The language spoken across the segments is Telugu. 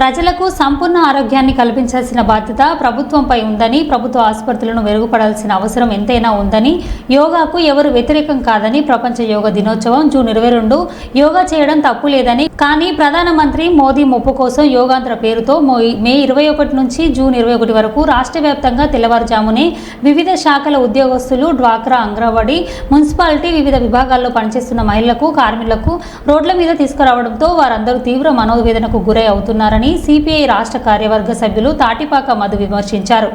ప్రజలకు సంపూర్ణ ఆరోగ్యాన్ని కల్పించాల్సిన బాధ్యత ప్రభుత్వంపై ఉందని ప్రభుత్వ ఆసుపత్రులను మెరుగుపడాల్సిన అవసరం ఎంతైనా ఉందని యోగాకు ఎవరు వ్యతిరేకం కాదని ప్రపంచ యోగా దినోత్సవం జూన్ ఇరవై రెండు. యోగా చేయడం తప్పు లేదని కానీ ప్రధానమంత్రి మోదీ ముప్పు కోసం యోగాంధ్ర పేరుతో మో- మే ఇరవై ఒకటి నుంచి జూన్ ఇరవై ఒకటి వరకు రాష్ట్ర వ్యాప్తంగా తెల్లవారుజామునే వివిధ శాఖల ఉద్యోగస్తులు డ్వాక్రా అంగన్వాడీ మున్సిపాలిటీ వివిధ విభాగాల్లో పనిచేస్తున్న మహిళలకు కార్మికులకు రోడ్ల మీద తీసుకురావడంతో వారందరూ తీవ్ర మనోవేదనకు గురై అవుతున్నారని సిపిఐ రాష్ట్ర కార్యవర్గ సభ్యులు తాటిపాక మధు విమర్శించారు.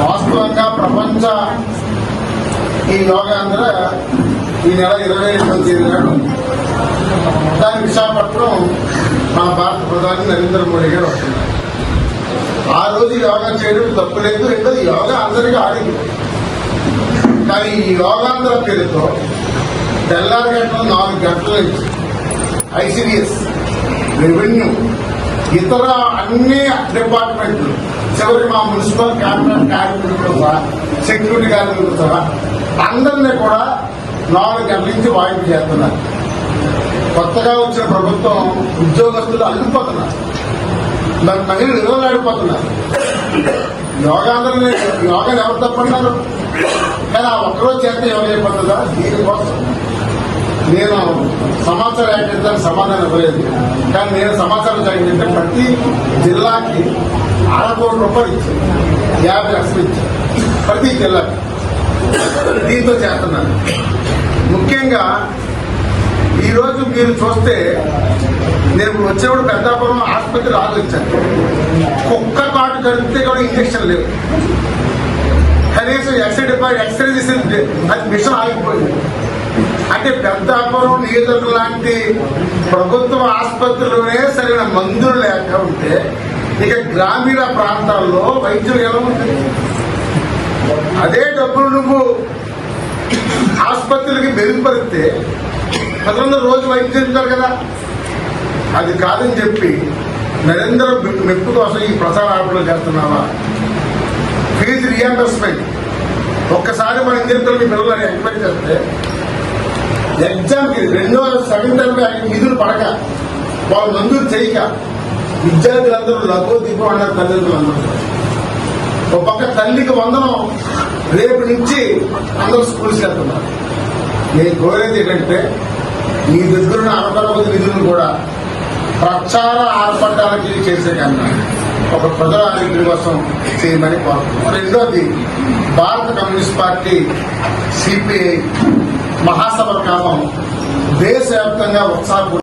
వాస్తవంగా ప్రపంచ ఈ యోగాంధ్ర ఈ నెల ఇరవై ఐదవ తేదీ నాడు దాని విశాఖపట్నం మన భారత ప్రధాని నరేంద్ర మోడీ గారు వస్తున్నారు. ఆ రోజు యోగా చేయడం తప్పు లేదు రెండోది యోగా అందరికీ ఆరోగ్యం కానీ ఈ యోగాంధ్ర పేరుతో తెల్లారి గంటలు నాలుగు గంటల నుంచి ఐసిడిఎస్ రెవెన్యూ ఇతర అన్ని డిపార్ట్మెంట్లు చివరి మా మున్సిపల్ కాంట్రాక్ట్ కార్మికులతో సహా సెక్యూరిటీ కార్మికులతో సహా అందరినీ కూడా నాలుగు గంటల నుంచి చేస్తున్నారు. కొత్తగా వచ్చిన ప్రభుత్వం ఉద్యోగస్తులు అల్లిపోతున్నారు. దాని మహిళలు నిలవలాడిపోతున్నారు యోగాంధ్రని యోగాలు ఎవరు తప్పన్నారు? కానీ ఆ ఒక్కరోజు చేస్తే యోగా అయిపోతుందా? దీనికోసం. నేను సమాచారం యాక్టించాలని సమాధానం ఇవ్వలేదు. కానీ నేను సమాచారం జరిగిందంటే ప్రతి జిల్లాకి అర కోట్ల రూపాయలు ఇచ్చాను యాభై లక్షలు ఇచ్చాను ప్రతి జిల్లాకి. దీంతో చేస్తున్నాను. ముఖ్యంగా ఈరోజు మీరు చూస్తే నేను వచ్చినప్పుడు పెద్దాపురం ఆసుపత్రి ఆలోచించాను. కుక్క కాటు కలిపితే కూడా ఇంజక్షన్ లేవు. కనీసం ఎక్స్రే డిపాజిట్ ఎక్స్రే చేసింది అది మిషన్ ఆగిపోయింది. అంటే పెద్దాపురం నీదరు లాంటి ప్రభుత్వ ఆసుపత్రిలోనే సరైన మందులు లేక ఉంటే ఇక గ్రామీణ ప్రాంతాల్లో వైద్యులు ఎలా ఉంటుంది? అదే డబ్బులు నువ్వు ఆసుపత్రులకి మెరుగుపరిస్తే ప్రజలందరూ రోజు వైద్యం ఉంటారు కదా. అది కాదని చెప్పి నరేంద్ర మెప్పు కోసం ఈ ప్రసార ఆటలు చేస్తున్నావా? ఫీజు రియంబర్స్మెంట్ ఒక్కసారి మన ఇంజనీర్ మీ పిల్లలని ఎంక్వైరీ చేస్తే ఎగ్జామ్కి రెండో సెకండ్ టైం నిధులు పడక. వాళ్ళు మంజూరు చేయక. విద్యార్థులందరూ లఘు దీపం అన్నారు తల్లిదండ్రులందరూ. ఒక పక్క తల్లికి వందనం. రేపు నుంచి అందరూ స్కూల్స్కి వెళ్తున్నారు. నేను కోరేది ఏంటంటే మీ దగ్గర ఉన్న అనపరవది నిధులను కూడా ప్రచార ఆర్భటాలకి చేసే కన్నా ఒక ప్రజల ఆరోగ్యం కోసం చేయమని కోరుతున్నాను రెండోది భారత కమ్యూనిస్ట్ పార్టీ సిపిఐ మహాసభ కాలం దేశవ్యాప్తంగా ఉత్సాహ